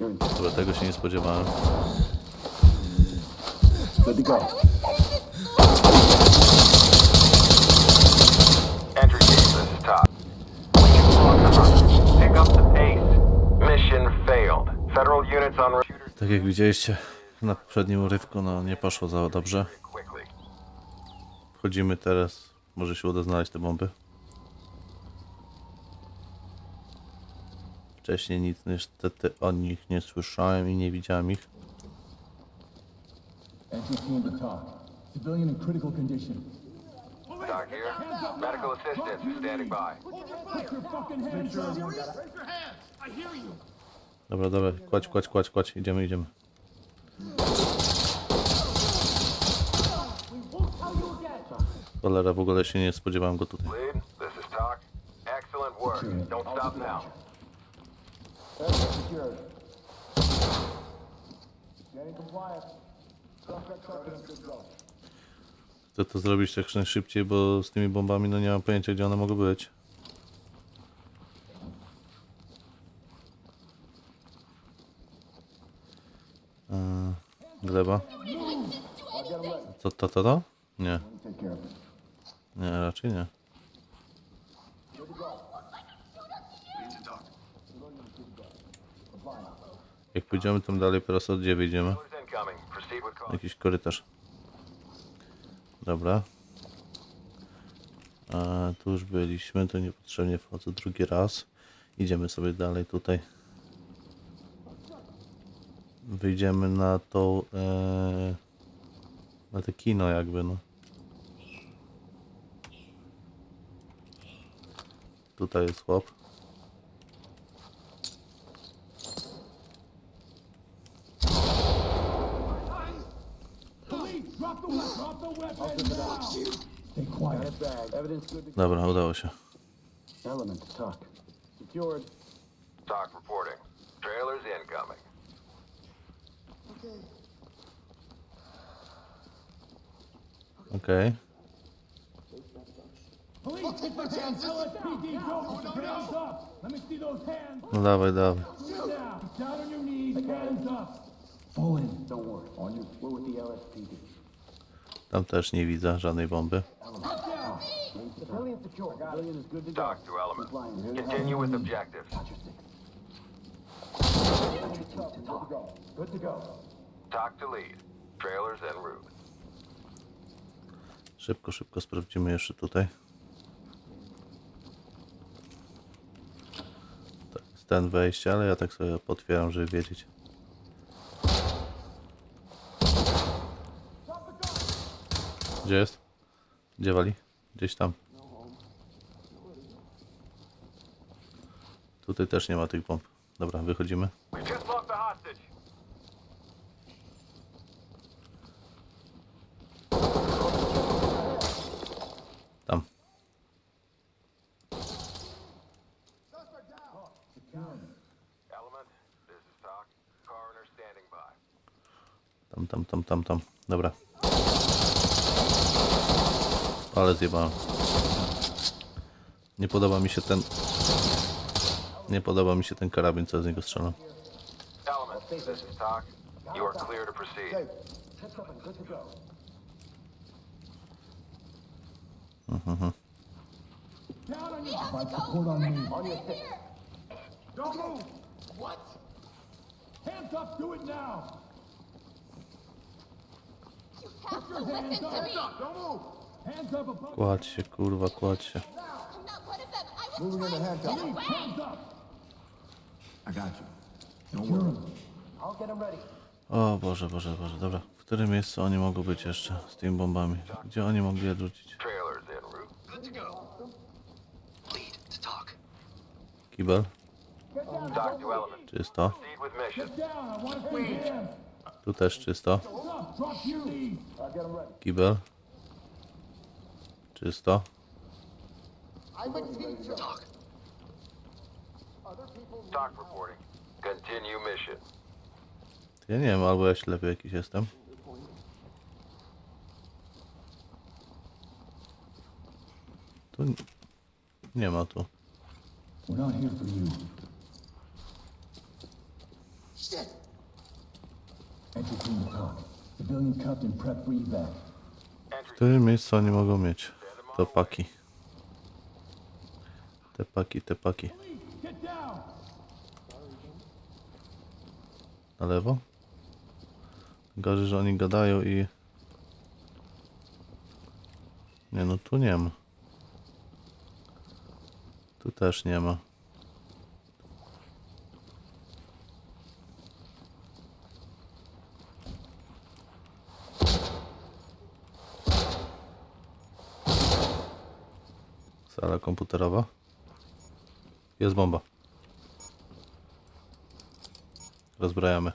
Dobra, tego się nie spodziewałem. Good to go. Entry team, this is Todd. We can log the hunt. Pick up the pace. Mission failed. Federal units on Tak jak widzieliście na poprzednim urywku, no nie poszło za dobrze. quickly. Wchodzimy teraz. Może się uda znaleźć te bomby. Wcześniej nic niestety o nich nie słyszałem i nie widziałem ich. Entry team to talk. Civilian in critical condition. Doc here. Medical assistance is standing by. Put your fucking hands up. Dobra, dobra, kładź, kładź, kładź, kładź. Idziemy, idziemy. Cholera, w ogóle się nie spodziewałem go tutaj. Lead, this is Doc. Excellent work. Don't stop now. Secured. Getting compliant. Is good go. Chcę to zrobić jak najszybciej, bo z tymi bombami no nie mam pojęcia gdzie one mogą być. Eee, gleba. Co to, to, to? Nie, nie, raczej nie. Jak pójdziemy tam dalej, od gdzie wyjdziemy? Jakiś korytarz. Dobra. A tu już byliśmy, to niepotrzebnie wchodzę drugi raz. Idziemy sobie dalej tutaj. Wyjdziemy na tą. E, na te kino, jakby no. Tutaj jest chłop. Dobra, udało się. Element to talk. Secured. Doc reporting. Trailers incoming. Okej. Police, get your hands LSPD, go. Hands up. Let me see those hands. No dawaj, dawaj. Down. Down on your knees. Hands up. Fall in. Don't worry. On your, we're with the LSPD. Tam też nie widzę żadnej bomby. Doc to element. Continue with. Doc to lead. Trailers en route. Szybko, szybko sprawdzimy jeszcze tutaj. To jest ten wejście, ale ja tak sobie potwieram, żeby wiedzieć. Gdzie jest? Gdzie wali? Gdzieś tam. Tutaj też nie ma tych bomb. Dobra, wychodzimy. Tam. Tam, tam, tam, tam, tam. Dobra. Ale zjebałem. Nie podoba mi się ten... Nie podoba mi się ten karabin, co z niego strzelam. Hands up. Do it now. You have to listen to me. Don't move. Kładź się, kurwa, kładź się. O Boże, Boże, Boże, dobra. W którym miejscu oni mogą być jeszcze z tymi bombami? Gdzie oni mogli je rzucić? Kibel? Czysto. Tu też czysto. Kibel? Czysto. Doc reporting. Continue mission. Ja nie wiem, albo ja ślepy jakiś jestem. Tu nie ma tu. We're not here for you. Shit! Entry team to talk. Civilian cuffed and prepped for evac. W którym miejscu oni mogą mieć? To paki. Te paki, te paki. Na lewo? Gorzej, że oni gadają i... Nie no, tu nie ma. Tu też nie ma. Sala komputerowa. Jest bomba. Rozbrajamy.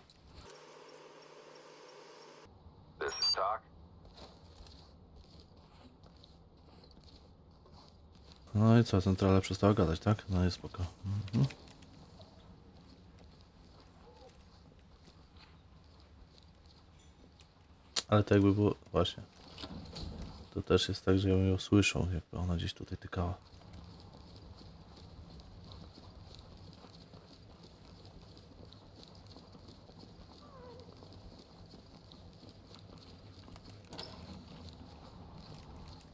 Talk. No i co, centrala przestała gadać, tak? No jest spoko. Mhm. Ale to jakby było, właśnie. To też jest tak, że ją słyszą, jakby ona gdzieś tutaj tykała.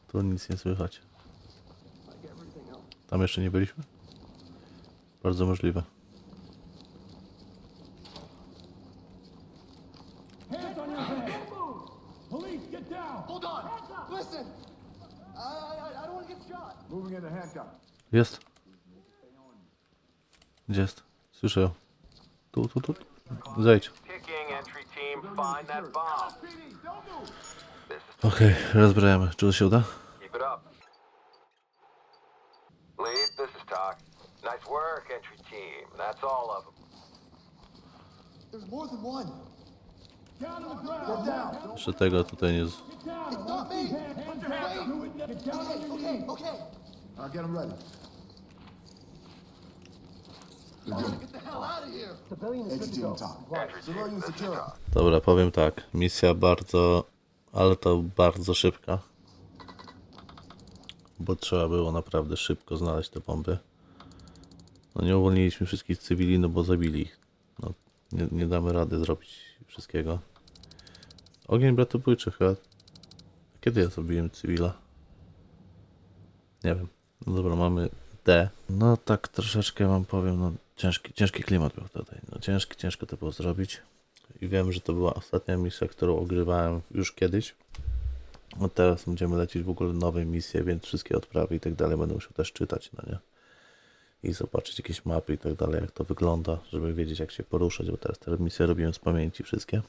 Tu nic nie słychać. Tam jeszcze nie byliśmy? Bardzo możliwe. Get down! Hold on. Listen. I, I, I don't want to get shot. Moving into handcuff. Jest. Gdzie jest? Słyszę ją. Tu, tu, tu. Zejdź. Kicking entry team, find that bomb. This is Okej, rozbrajamy. Czy to się uda? keep it up. Lead, this is talk. Nice work, entry team. That's all of them. There's more than one. Jeszcze tego tutaj nie... Dobra, powiem tak. Misja bardzo... Ale to bardzo szybka. Bo trzeba było naprawdę szybko znaleźć te bomby. No nie uwolniliśmy wszystkich cywili, no bo zabili ich. No, nie, nie damy rady zrobić wszystkiego. Ogień bratobójczy chyba. Kiedy ja zrobiłem cywila? Nie wiem. No dobra, mamy D. No tak troszeczkę wam powiem, no ciężki, ciężki klimat był tutaj. No ciężki, ciężko to było zrobić. I wiem, że to była ostatnia misja, którą ogrywałem już kiedyś. No teraz będziemy lecieć w ogóle nowe misje, więc wszystkie odprawy i tak dalej będę musiał też czytać, no nie? I zobaczyć jakieś mapy i tak dalej, jak to wygląda, żeby wiedzieć jak się poruszać, bo teraz te misje robiłem z pamięci wszystkie.